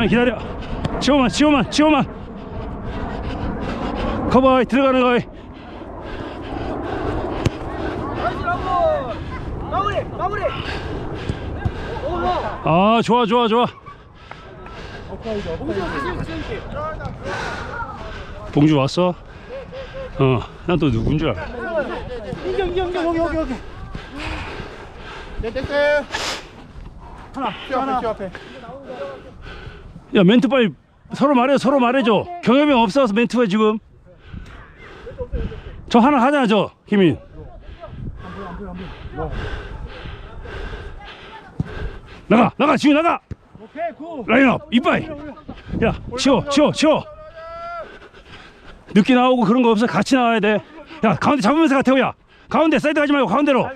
많이 기다려. 지호만 지호만 지호만. 커버 들어가는 거이 마무리 마무리 아 좋아 좋아 좋아. 봉주 왔어? 어난 또 누군 줄 알아. 인경 인경 인경 여기 여기 여기 네 땡땡 하나. 하나 앞에 야 멘트 빨리 서로 말해 서로 말해줘. 경험이 없어서 멘트가 지금. 저 하나 하자 저 김인 나가 나가 지금 나가. 라인업 이빠이. 야 치워 치워 치워. 늦게 나오고 그런 거 없어 같이 나와야 돼야 가운데 잡으면서 가 태호야. 가운데 사이드 가지 말고 가운데로.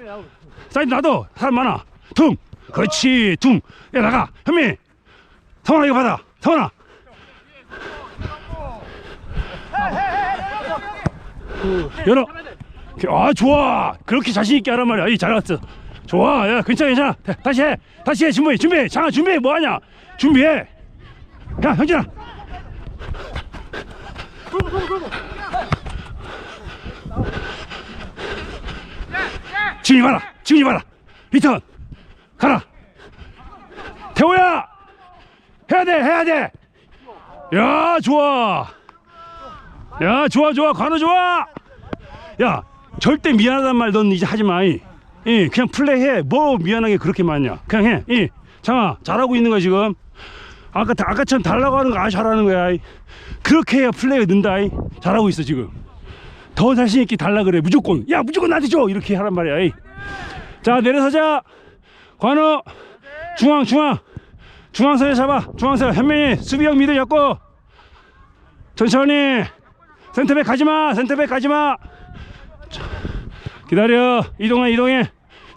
사이드 놔둬. 사람 많아. 퉁. 그렇지 퉁야 나가. 현민 성원아 이거 받아. 성원아. 열어. 아 좋아. 그렇게 자신 있게 하란 말이야. 이잘 왔어. 좋아. 야 괜찮아 괜찮아. 다- 다시 해. 다시 해. 준비 준비 장아 준비 뭐하냐? 준비해. 야 형진아. 지훈이 봐라. 지훈이 봐라. 리턴. 가라. 태호야 해야 돼 해야 돼 야 좋아 야 좋아 좋아 관우 좋아 야 절대 미안하단 말 넌 이제 하지 마. 이. 이, 그냥 플레이해. 뭐 미안하게 그렇게 많냐. 그냥 해. 이. 장아 잘하고 있는 거야 지금. 아까 아까처럼 달라고 하는 거 아주 잘하는 거야. 이. 그렇게 해야 플레이가 는다. 이. 잘하고 있어 지금. 더 자신 있게 달라 그래. 무조건. 야 무조건 나한테 줘. 이렇게 하란 말이야. 이. 자 내려서자. 관우 중앙 중앙 중앙선에 잡아. 중앙선 현민이 수비형 미들 잡고. 천천히. 센터백 가지마. 센터백 가지마. 기다려. 이동해 이동해.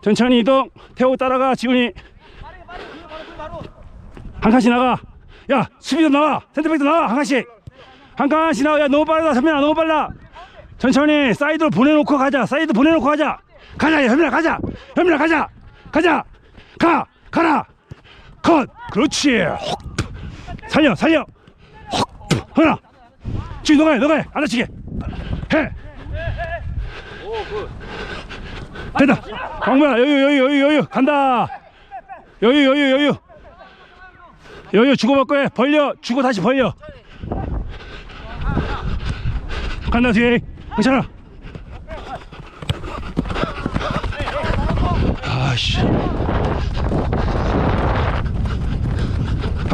천천히 이동. 태호 따라가 지훈이. 한 칸씩 나가. 야 수비도 나와. 센터백도 나와. 한 칸씩. 한 칸씩 나와. 야 너무 빠르다. 선민아 너무 빨라. 천천히 사이드로 보내놓고 가자. 사이드 보내놓고 가자. 가자 야, 현민아 가자. 현민아 가자. 가자. 가 가라 컷! 그렇지. 헉! 살려 살려! 헉! 하나! 지금 너가 해 너가 해! 안 다치게! 해! 됐다. 광모야 여유 여유 여유 여유. 간다. 여유 여유 여유. 여유 주고받고 해. 벌려. 주고 다시 벌려. 간다 뒤에. 괜찮아. 아씨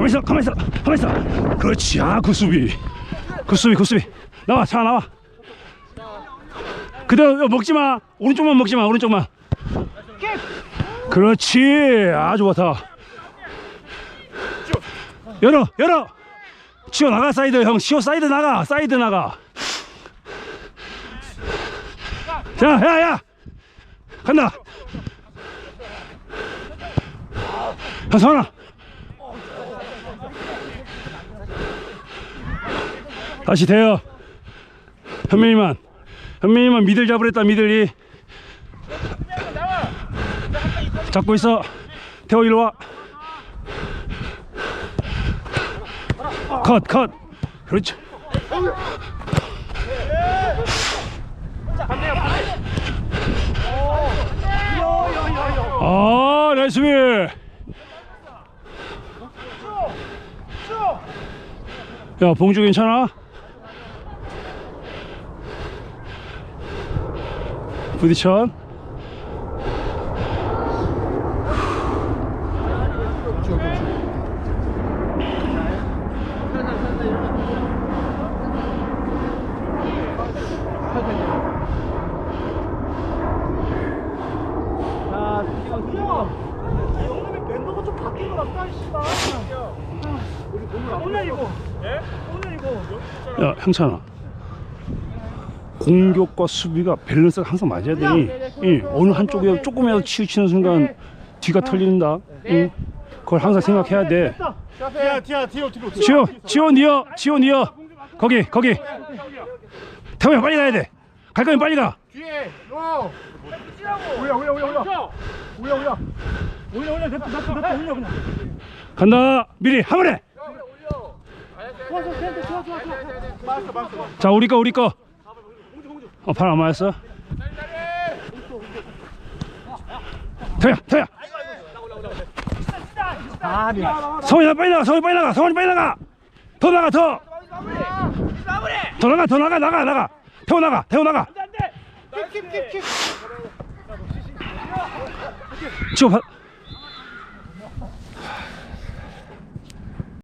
가만 있어 가만 있어 가만 있어 그렇지 아그 수비 그 수비 그 수비 나와 차 나와 그대로 먹지 마. 오른쪽만 먹지 마. 오른쪽만. 그렇지. 아주 좋다. 열어, 열어. 치워 나가 사이드 형. 치워 사이드 나가. 사이드 나가. 자, 야, 야. 간다. 현선아. 다시 대요. 현민이만. 현민이만 미들 잡으랬다 미들 이 잡고 있어 태호 이리 와컷 컷 그렇지 아 나이스 비 야, 봉주 괜찮아? 부딪혀 야, 형찬아. 공격과 수비가 밸런스가 항상 맞아야 되니 이, 어느 한쪽에 조금이라도 치우치는 순간 뒤가 털린다. 이, 그걸 항상 생각해야 돼. 뒤야 뒤야 뒤로 뒤로 지호, 지호 니어, 지호 니어. 거기, 거기. 태호야 빨리 가야 돼. 갈 거면 빨리 가. 뒤에 너 올려 올려 올려 올려 올려 올려 올려 올려 됐다 됐다 됐다 올려 그냥 간다. 미리 한 번에. 좋아 좋아 좋아 좋아 좋아 맞았어 맞았어 자 우리 거 우리 거. 어팔 안 맞았어? 태야 태야. 아 미안 성훈이 빨리 나가 성훈이 빨리 나가 성훈이 빨리 나가. 더 나가 더. 더 나가 더 나가 나가 나가. 태워 나가 태워 나가. 발.